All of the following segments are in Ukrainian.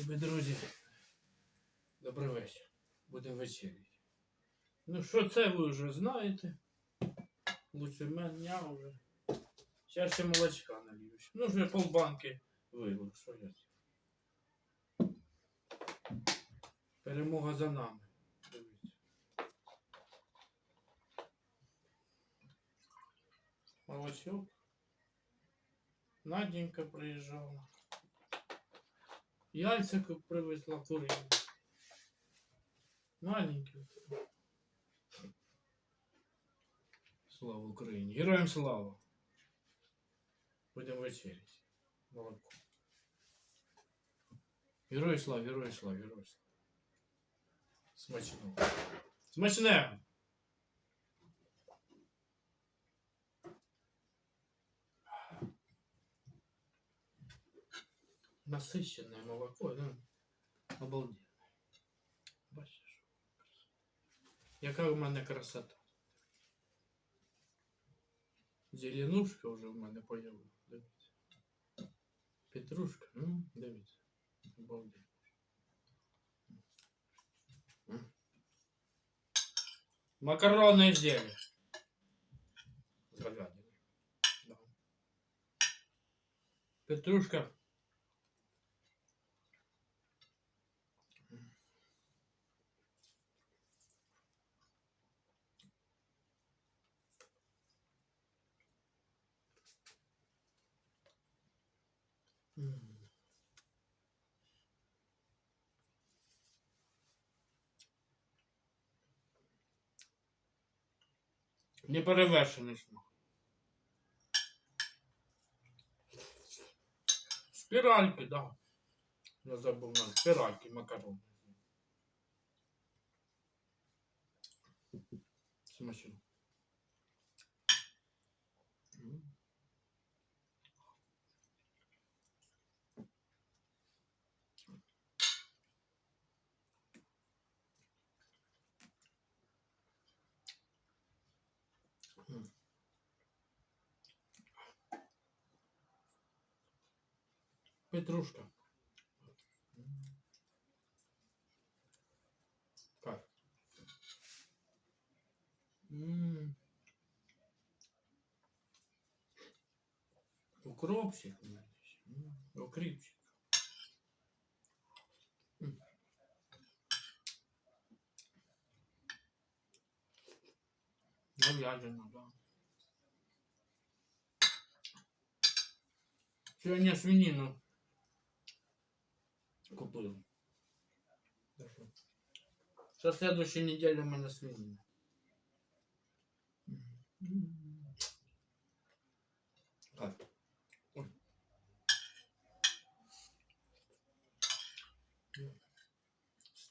Любі друзі, добрий вечір. Будемо вечеряти. Ну що це ви вже знаєте? Лучше мене вже. Зараз ще молочка налью. Ну вже полбанки вилив, що я. Перемога за нами. Дивіться. Молочок. Наденька приїжджала. Яйця привезла курину. Маленькі. Слава Україні. Героям слава. Будемо вечеряти. Молоко. Герої слава, герої слава, герої слава. Смачного. Смачного! Насыщенное молоко, да? Обалденно. Бачиш? Яка в мене красота. Зеленушка вже в мене появилась. Дивіться. Петрушка, м, дивіться. Обалденно. М. Макаронне зелье. З говядиною. Да. Петрушка. Неперевершений смак. Спіральки, да. Я забув на спіральки макарони. Смачно. Петрушка. Как? М. Укропчик. у Да. Сьогодні свинину купив. Следующей недели у мене свинина. М.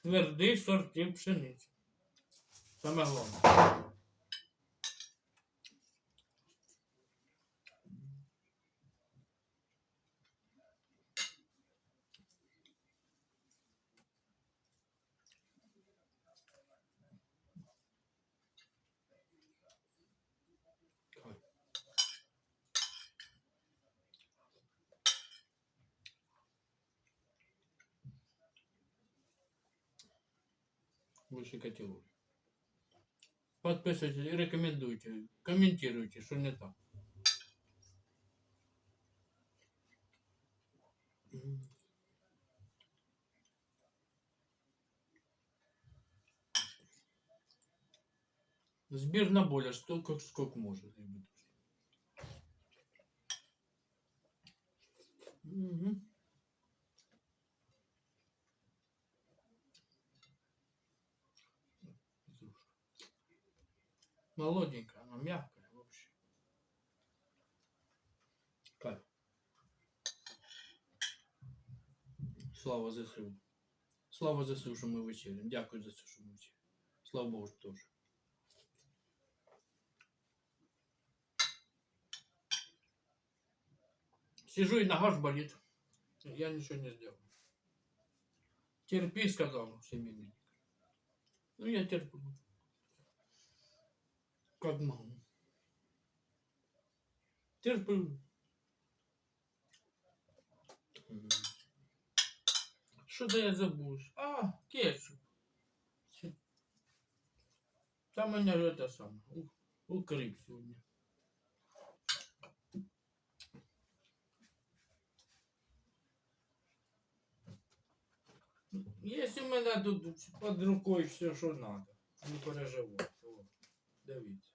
Твердий сортів пшениці. Саме головне. больше категории. Подписывайтесь рекомендуйте, комментируйте, что не так. Сбер на более, что как сколько может. Угу. Молоденькая, она мягкая вообще. Как? Слава ЗСУ. Слава ЗСУ, що ми вечеряємо. Дякую за те, що ми вечеряємо. Слава Богу, теж. Сижу и нога ж болит. Я ничего не сделал. Терпи, сказал семейный. Ну, я терплю. Могу. Терплю. Що це я забув? А, кетчуп. Там мене ж те саме. у- Укрип сьогодні. Є у мене тут під рукою все, що треба. Не переживайте. Дивіться.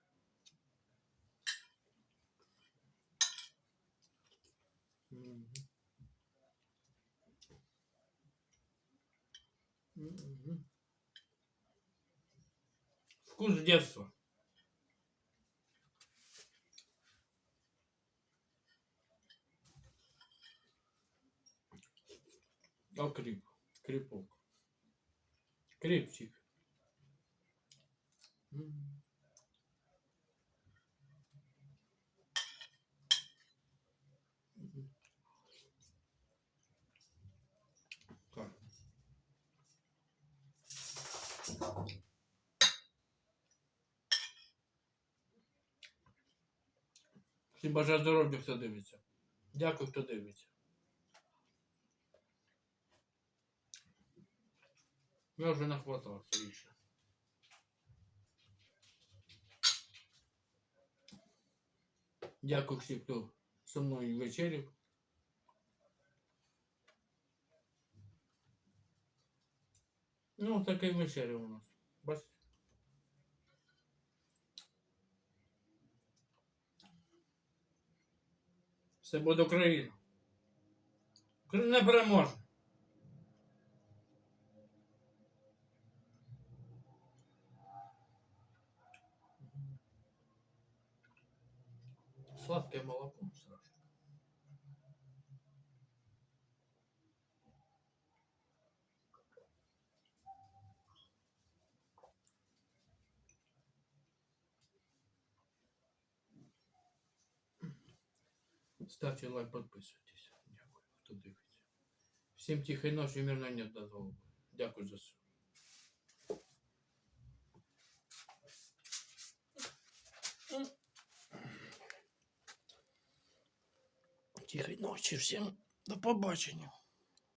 Вкус детства. А крип. Крипок. Крипчик. Всім бажаю здоров'я, хто дивиться. Дякую, хто дивиться. Я вже нахватався більше. Дякую всім, хто зі мною вечеряв. Ну, такий вечеря у нас. Бачите? Все буде Україна. Україна переможе. Сладке молоко страшно. Ставьте лайк, підписуйтесь. Дякую, хто дивиться. Всім тихої ночі, мирного нет до голови. Дякую за все. Тихої ночі всім. До побачення.